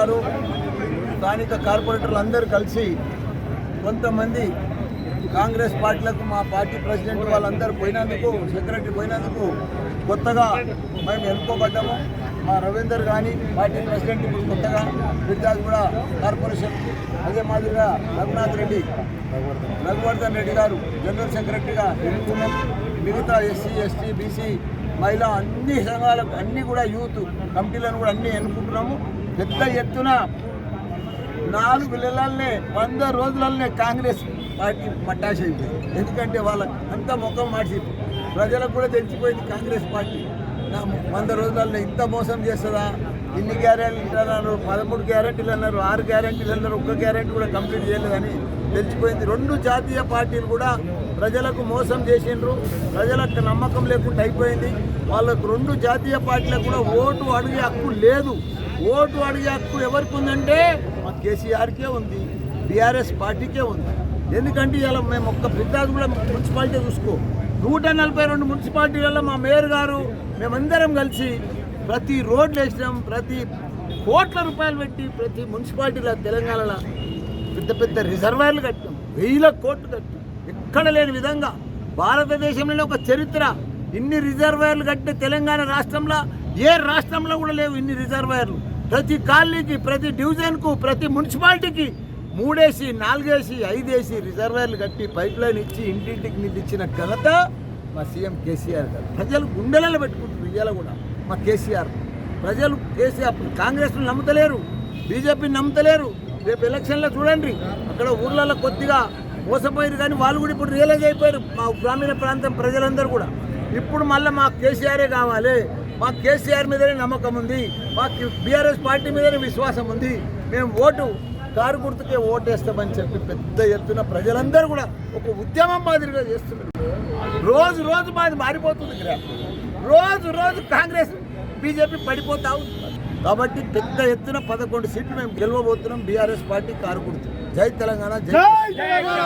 స్థానిక కార్పొరేటర్లు అందరూ కలిసి కొంతమంది కాంగ్రెస్ పార్టీలకు మా పార్టీ ప్రెసిడెంట్ వాళ్ళందరూ పోయినందుకు సెక్రటరీ పోయినందుకు కొత్తగా మేము ఎన్నుకోబడ్డాము. మా రవీందర్ కానీ పార్టీ ప్రెసిడెంట్ ఇప్పుడు కొత్తగా విద్యార్థి కూడా కార్పొరేషన్ అదే మాదిరిగా రఘునాథ్ రెడ్డి రఘువర్ధన్ రెడ్డి గారు జనరల్ సెక్రటరీగా ఎన్నుకున్నాం మిగతా ఎస్సీ ఎస్టీ బీసీ మహిళా అన్ని సంఘాలకు అన్నీ కూడా యూత్ కమిటీలను కూడా అన్నీ ఎన్నుకుంటున్నాము. పెద్ద ఎత్తున నాలుగు నెలలనే వంద రోజులనే కాంగ్రెస్ పార్టీ మట్టాసి అయిపోయింది ఎందుకంటే వాళ్ళ అంత ముఖం మార్చి ప్రజలకు కూడా తెలిసిపోయింది కాంగ్రెస్ పార్టీ. నా వంద రోజులలో ఇంత మోసం చేస్తుందా? ఇన్ని గ్యారెంటీలు అన్నారు పదమూడు గ్యారెంటీలు అన్నారు ఆరు గ్యారెంటీలు అన్నారు ఒక్క గ్యారెంటీ కూడా కంప్లీట్ చేయలేదని తెలిసిపోయింది. రెండు జాతీయ పార్టీలు కూడా ప్రజలకు మోసం చేసిండ్రు. ప్రజలకు నమ్మకం లేకుండా అయిపోయింది. వాళ్ళకు రెండు జాతీయ పార్టీలకు కూడా ఓటు అడిగే హక్కు లేదు. ఓటు అడిగే హక్కు ఎవరికి ఉందంటే మా కేసీఆర్కే ఉంది బీఆర్ఎస్ పార్టీకే ఉంది. ఎందుకంటే ఇలా మేము ఒక్క ఫిర్యాదు కూడా మున్సిపాలిటీ చూసుకో. నూట నలభై రెండు మున్సిపాలిటీలలో మా మేయర్ గారు మేమందరం కలిసి ప్రతి రోడ్లు వేసినాం ప్రతి కోట్ల రూపాయలు పెట్టి ప్రతి మున్సిపాలిటీలో తెలంగాణలో పెద్ద పెద్ద రిజర్వాయర్లు కట్టాం వేల కోట్లు కట్టాం ఎక్కడ లేని విధంగా భారతదేశంలోనే ఒక చరిత్ర. ఇన్ని రిజర్వాయర్లు కట్టిన తెలంగాణ రాష్ట్రంలో ఏ రాష్ట్రంలో కూడా లేవు ఇన్ని రిజర్వాయర్లు. ప్రతి కాలనీకి ప్రతి డివిజన్కు ప్రతి మున్సిపాలిటీకి మూడేసి నాలుగేసి ఐదేసి రిజర్వాయర్లు కట్టి పైప్ లైన్ ఇచ్చి ఇంటింటికి నీళ్ళు ఇచ్చిన ఘనత మా సీఎం కేసీఆర్ గారు. ప్రజలు గుండెలలో పెట్టుకుంటారు ఇవాళ కూడా మా కేసీఆర్. ప్రజలు కేసీఆర్ కాంగ్రెస్ను నమ్ముతలేరు బీజేపీని నమ్ముతలేరు. రేపు ఎలక్షన్లో చూడండి అక్కడ ఊర్లలో కొద్దిగా మోసపోయారు కానీ వాళ్ళు కూడా ఇప్పుడు రియలైజ్ అయిపోయారు మా గ్రామీణ ప్రాంతం ప్రజలందరూ కూడా. ఇప్పుడు మళ్ళీ మాకు కేసీఆరే కావాలి మా కేసీఆర్ మీదనే నమ్మకం ఉంది. మాకు బీఆర్ఎస్ పార్టీ మీదనే విశ్వాసం ఉంది. మేము ఓటు కారు గుర్తుకే ఓటేస్తామని చెప్పి పెద్ద ఎత్తున ప్రజలందరూ కూడా ఒక ఉద్యమం మాదిరిగా చేస్తున్నారు. రోజు రోజు మాది మారిపోతుంది రోజు రోజు కాంగ్రెస్ బీజేపీ పడిపోతా కాబట్టి పెద్ద ఎత్తున పదకొండు సీట్లు మేము గెలవబోతున్నాం. బీఆర్ఎస్ పార్టీ కారు గుర్తు. జై తెలంగాణ జై